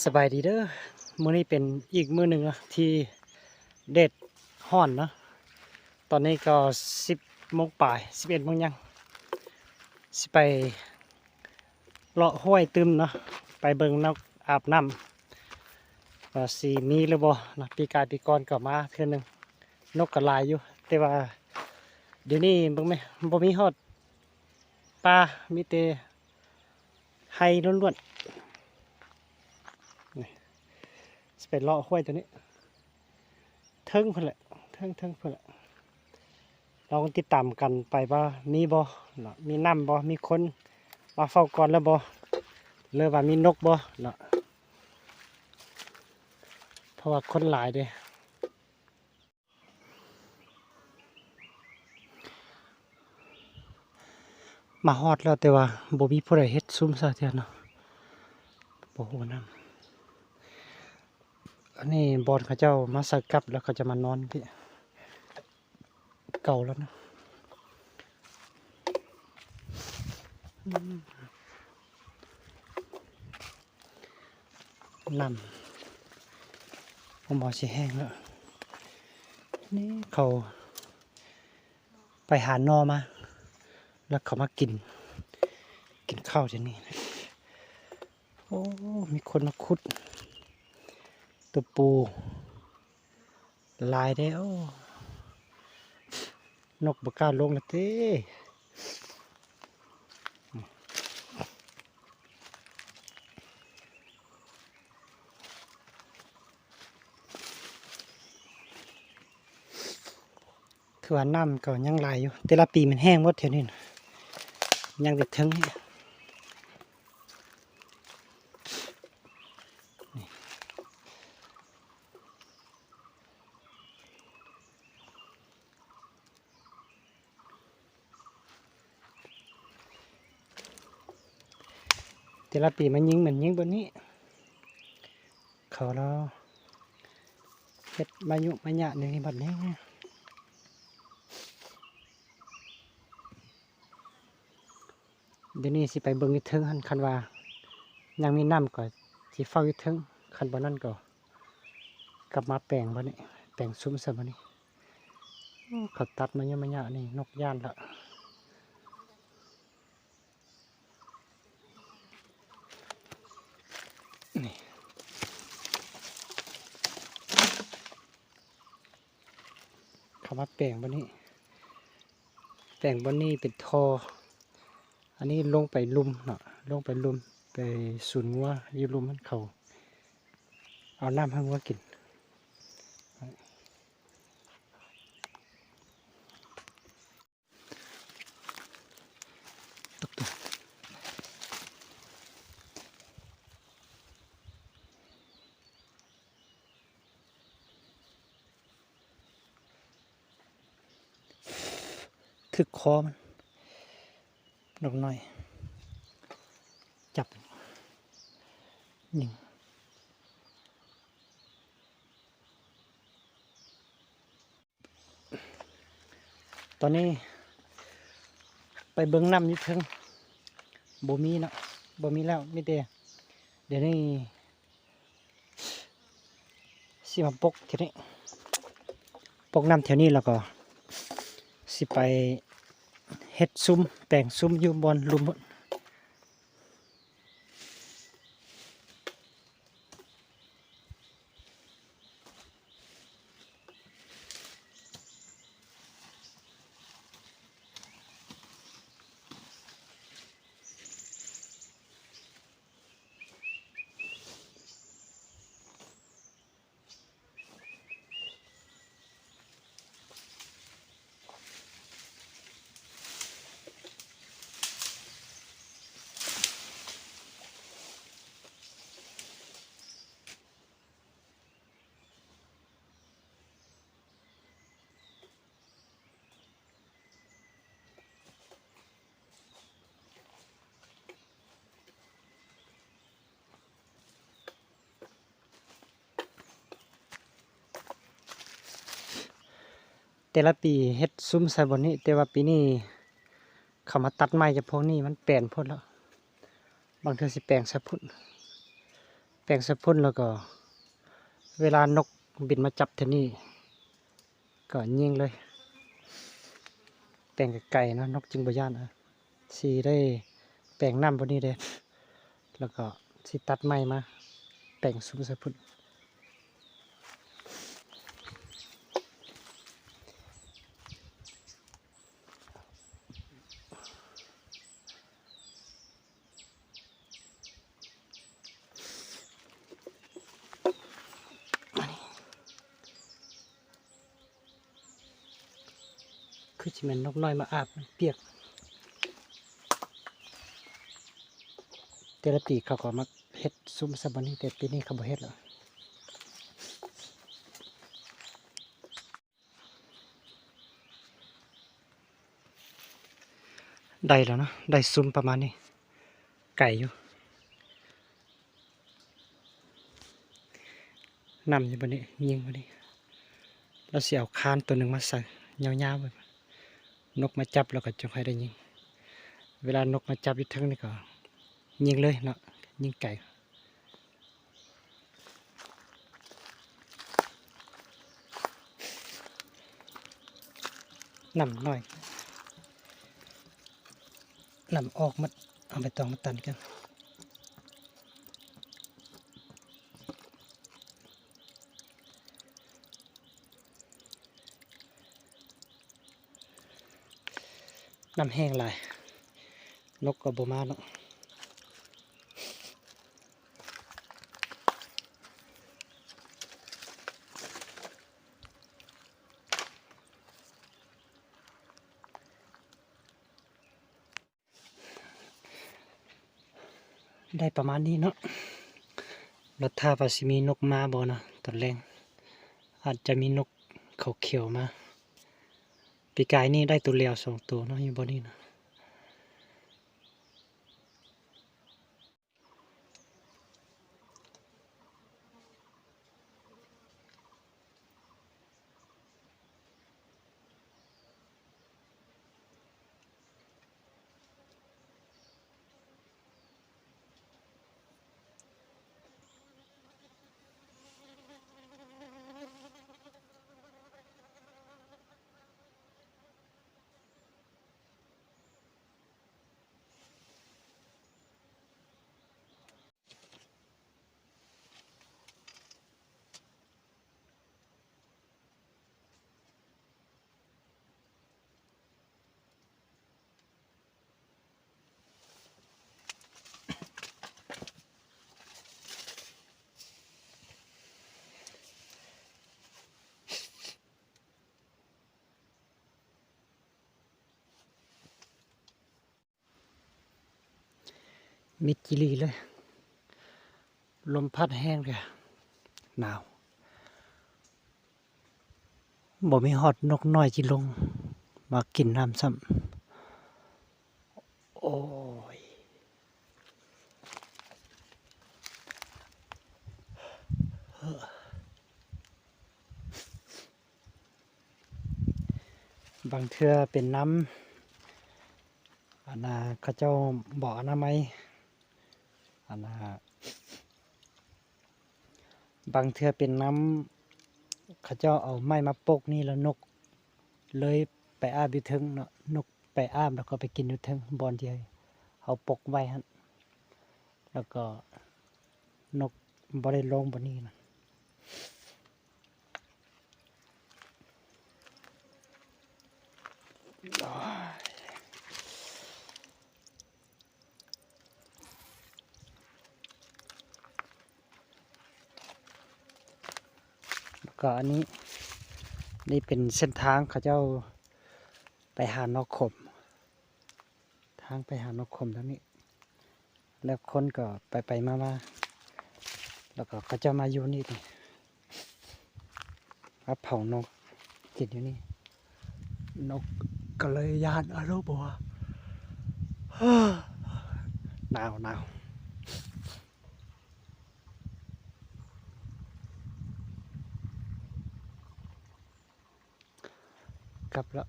สบายดีเด้อมื้อนี้เป็นอีกมื้อหนึ่งนะที่เด็ดห้อนเนาะตอนนี้ก็สิบโมงปลายสิบเอ็ดโมงยังสิไปเลาะห้วยตึมเนาะไปเบิ่งนกอาบน้ำว่าสีมีหรือบ่นะปีกายปีก่อนก็มาเทื่อหนึงนกก็หลายอยู่ แต่ว่าเดี๋ยวนี้เบิ่งไหมบ่มีฮอดปลามีแต่ไห้ล้วนๆ สเป็นเลาะห้วยตัวนี้เทิงเพิ่นแหละเทิงเทิงเพิ่นแหละเราติดตามกันไปว่มีบ่เนาะมีน้ำบ่มีคนมาเฝ้าก่อนแล้วบ่หรือว่ามีนกบ่เนาะเพราะว่าคนหลายเด้มาฮอดแล้วแต่ว่าบ่มีผู้ใดเฮ็ดซุ้มซะเทื่อเนาะบ่ฮู้นำ อันนี้บอลเขาเจ้ามาสกัดแล้วเขาจะมานอนพี่เก่าแล้วนะอืมน้ำผมบอกสิแห้งแล้ว นี่เขาไปหานอมา แล้วเขามากิน กินข้าวที่นี่ โอ้ มีคนมาขุด ตัวปู ลายได้โอ้นกบก้าลงและเต้คือว่าน้ำก็ยังไหลายอยู่ แต่ละปีมันแห้งหมดเท่านี้ยังติดถึงนี่ แต่ละปีมันยิงเหมือนยิงบนนี้ เขาเราเฮ็ดมายุมาหยะในบัดนี้เดี๋ยวนี้สิไปเบิ่งอยู่เทิงหันคันว่า ยังมีน้ำก็สิเฝ้าอยู่เทิงคันบ่นั่นก็กลับมาแปลงบ่นี้แปลงซุ้มซะบ่นี้โอ้เขาตัดมาเยอะมาหยะนี่นกย่านละ คำว่าแปลงบนนี้ แปลงบนนี้เป็นทอ อันนี้ลงไปลุมเนาะลงไปลุมไปสูนงัวยืลุมมันเขาเอาน้ำให้งัวกิน ถึกคอมันดอกน้อย จับหนึ่งตอนนี้ ไปเบิ้งน้ำนิดเพิ่งบ่มีเนาะบ่มีแล้วไม่เตะเดี๋ยวนี้สิมาปกทีนี้ปกน้ำแถวนี้แล้วก็ สิไปเฮ็ดซุ้มแต่งซุ้มอยู่บนลุม แต่ละปีเฮ็ดซุ้มใส่บนนี้ แต่ว่าปีนี้เขามาตัดไม้จากพวกนี้มันแปลนพุ่นแล้ว บางเทือสิแปลงส่พุ่นแปล่งสะพุ่นแล้วก็ เวลานกบินมาจับเท่นี้ก็ยิงเลยแต่งไก่นะนกจึงบย่านอะสีได้แปลงน้ำบนนี้เด้แล้วก็สิตัดไม้มาแต่งซุ้มสะพุ่น คือสิแม่นนกน้อยมาอาบเปียกแต่ละปีเขาก็มาเฮ็ดซุ้มซะบัดนี้แต่ปีนี้เขาบ่เฮ็ดแล้วได้แล้วเนาะได้ซุ้มประมาณนี้ ไก่อยู่นำอยู่บนนี้ยิงบนนี้แล้วเสียเอาคานตัวหนึ่งมาใส่ยาวๆไป นกมาจับแล้วก็จะค่อยได้ยิง เวลานกมาจับอยู่เทั้งนี่ก็ ยิงเลยเนาะยิงไก่นำหน่อยนำออกมัดเอาไปตองมาตันกัน น้ำแห้งหลาย นกก็บ่มาเนาะได้ประมาณนี้เนาะรถท่าว่าสิมีนกมาบ่เนาะตอนแรงอาจจะมีนกเขาเขียวมา ปีกายนี่ได้ตัวเลียวสองตัวเนาะอยู่บนนี้เนาะ มิดจิลีเลย ลมพัดแห้งเลยหนาวบ่มีฮอดนกน้อยจิลง มากินน้ำซ้ำโอ้ยบางเทือเป็นน้ำอันนาเขาเจ้าบ่ออนามัันนาบางเทือเป็นน้ำเขาเจ้าเอาไม้มาปกนี่แล้วนก เลยไปอาบอยู่ทึงเนาะนกไปอาบแล้วก็ไปกินอยู่ทึงบอนเดียวเอาปกไว้ฮะแล้วก็นกบ่ได้ลงบนนี้นะแล้ว ก็อันนี้ นี่เป็นเส้นทางเขาเจ้าไปหานกขม ทางไปหานกขมทางนี้ แล้วคนก็ไปไปมามาแล้วก็เขาจะมาอยู่นี่นี่มาเผานกกินอยู่นี่ นกก็เลยยานอารมณ์บอกว่าหนาวหนาว กลับแล้ว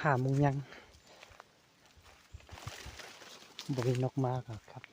หามุงยังบรินกมากครับ